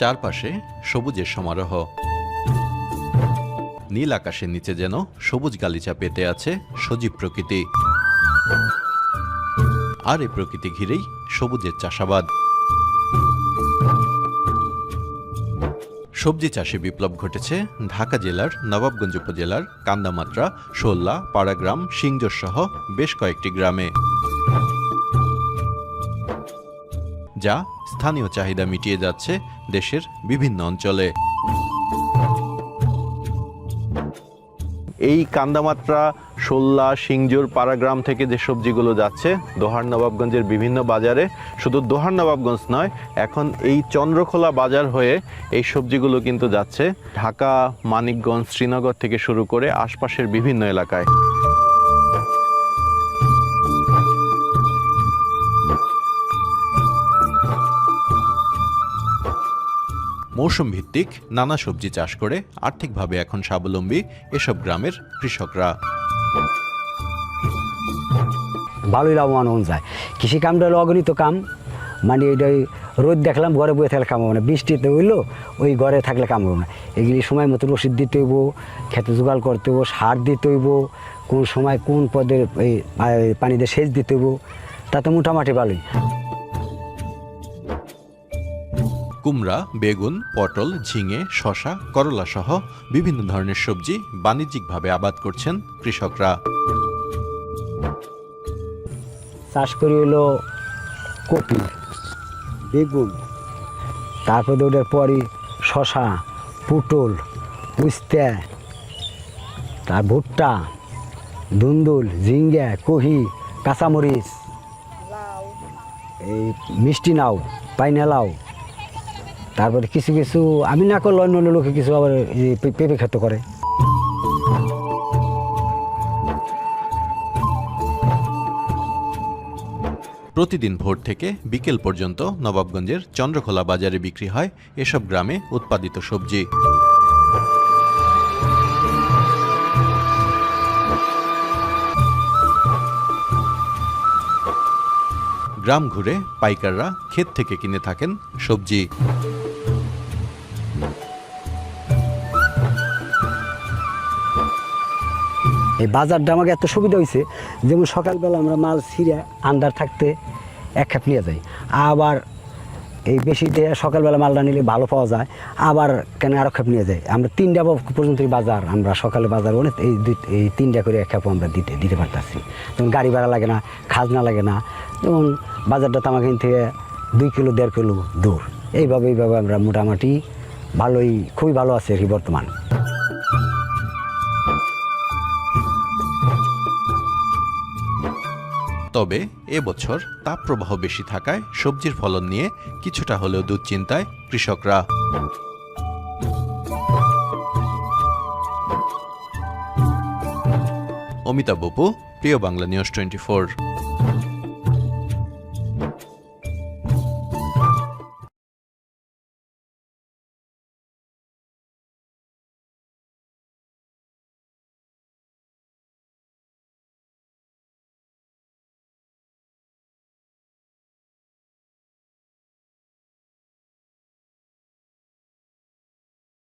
চারপাশে সবুজের সমারোহ। নীল আকাশের নিচে যেন সবুজ গালিচা পেতে আছে সজীব প্রকৃতি। আর এই প্রকৃতি ঘিরেই সবুজের চাষাবাদ। সবজি চাষে বিপ্লব ঘটেছে ঢাকা জেলার নবাবগঞ্জ উপজেলার কান্দামাত্রা, শোল্লা, পাড়াগ্রাম, সিংজর সহ বেশ কয়েকটি গ্রামে। যা স্থানীয় চাহিদা মিটিয়ে যাচ্ছে দেশের বিভিন্ন অঞ্চলে। এই কান্দামাত্রা, শোল্লা সিংজোর পাড়াগ্রাম থেকে যে সবজিগুলো যাচ্ছে, দোহার নবাবগঞ্জের বিভিন্ন বাজারে, শুধু দোহার নবাবগঞ্জ নয়, এখন এই চন্দ্রখোলা বাজার হয়ে এই সবজিগুলো কিন্তু যাচ্ছে। ঢাকা, মানিকগঞ্জ, শ্রীনগর থেকে শুরু করে আশপাশের বিভিন্ন এলাকায়। মৌসুম ভিত্তিক নানা সবজি চাষ করে আর্থিকভাবে এখন স্বাবলম্বী এসব গ্রামের কৃষকরা। ভালোই লাভবান হন যায়। কৃষি কামটা হলো অগণিত কাম। মানে এটাই রোদ দেখলাম, ঘরে বসে থাকলে কামাবো না। বৃষ্টিতে হইল, ওই ঘরে থাকলে কামাবো না। এগুলি সময় মতো রসিদ দিতে হইব খেতে জোগাড় করতে হইব, সার দিতে হইব, কোন সময় কোন পদের এই পানিতে সেচ দিতে হইব। তাতে মোটামুটি ভালোই। কুমড়া বেগুন পটল ঝিঙে শশা করলা সহ বিভিন্ন ধরনের সবজি বাণিজ্যিকভাবে আবাদ করছেন কৃষকরা। চাষ করি হলো কপি বেগুন তারপরে ওটার পরই শশা পুটল উস্তে তার ভুট্টা ধুন্দুল ঝিঙ্গা কহি কাঁচামরিচ এই মিষ্টি নাও পাইনা লাউ। তারপরে কিছু কিছু, আমি না করলে অন্য লোকে কিছু আবার পেঁপে খেতে করে। প্রতিদিন ভোর থেকে বিকেল পর্যন্ত নবাবগঞ্জের চন্দ্রখোলা বাজারে বিক্রি হয় এসব গ্রামে উৎপাদিত সবজি। গ্রাম ঘুরে পাইকাররা ক্ষেত থেকে কিনে থাকেন সবজি। এই বাজারটা আমাকে এত সুবিধা হয়েছে যেমন সকালবেলা আমরা মাল ছিঁড়ে আন্ডার থাকতে এক খেপ নিয়ে যাই। আবার এই বেশি দিয়ে সকালবেলা মালটা নিলে ভালো পাওয়া যায়, আবার কেন আরও খেপ নিয়ে যায় আমরা তিনটা পর্যন্ত বাজার, আমরা সকালে বাজার অনেক এই দুই, এই তিনটা করে এক খেপ আমরা দিতে দিতে পারতাছি। যেমন গাড়ি ভাড়া লাগে না, খাজনা লাগে না, যেমন বাজারটা আমাকে থেকে দুই কিলো, দেড় কিলো দূর। এইভাবে এইভাবে আমরা মোটামুটি ভালোই, খুবই ভালো আছে আর কি বর্তমান। তবে এবছর তাপপ্রবাহ বেশি থাকায় সবজির ফলন নিয়ে কিছুটা হলেও দুশ্চিন্তায় কৃষকরা। অমিতাভ বপু প্রিয় বাংলা নিউজ টোয়েন্টি